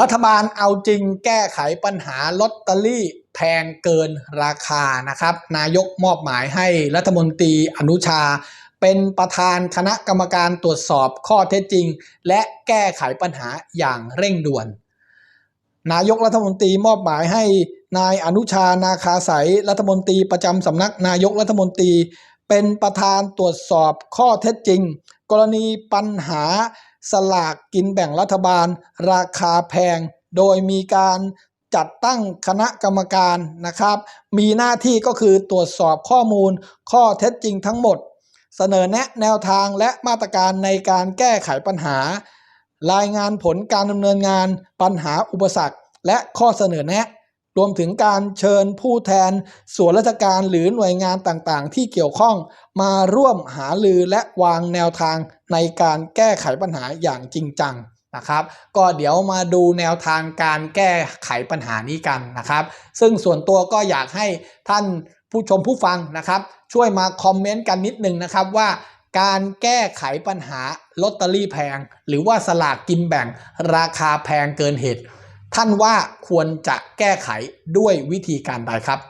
รัฐบาลเอาจริงแก้ไขปัญหาลอตเตอรี่แพงเกินราคานะครับ นายกมอบหมายให้รัฐมนตรีอนุชา เป็นประธานคณะกรรมการตรวจสอบข้อเท็จจริง และแก้ไขปัญหาอย่างเร่งด่วน นายกรัฐมนตรีมอบหมายให้นายอนุชานาคาสายรัฐมนตรีประจำสำนักนายกรัฐมนตรี เป็นประธานตรวจสอบข้อเท็จจริง กรณีปัญหา สลากกินแบ่งรัฐบาล ราคาแพง โดยมีการจัดตั้งคณะกรรมการนะครับ มีหน้าที่ก็คือตรวจสอบข้อมูล ข้อเท็จจริงทั้งหมด เสนอแนะแนวทางและมาตรการในการแก้ไขปัญหา รายงานผลการดำเนินงาน ปัญหาอุปสรรค และข้อเสนอแนะ รวมถึงการเชิญผู้แทนส่วนราชการหรือหน่วยงานต่างๆ ที่เกี่ยวข้องมาร่วมหาลือและวางแนวทางในการแก้ไขปัญหาอย่างจริงจังนะครับ ก็เดี๋ยวมาดูแนวทางการแก้ไขปัญหานี้กันนะครับ ซึ่งส่วนตัวก็อยากให้ท่านผู้ชมผู้ฟังนะครับ ช่วยมาคอมเมนต์กันนิดนึงนะครับว่าการแก้ไขปัญหาลอตเตอรี่แพง หรือว่าสลากกินแบ่งราคาแพงเกินเหตุ ท่านว่าควรจะแก้ไขด้วยวิธีการใดครับ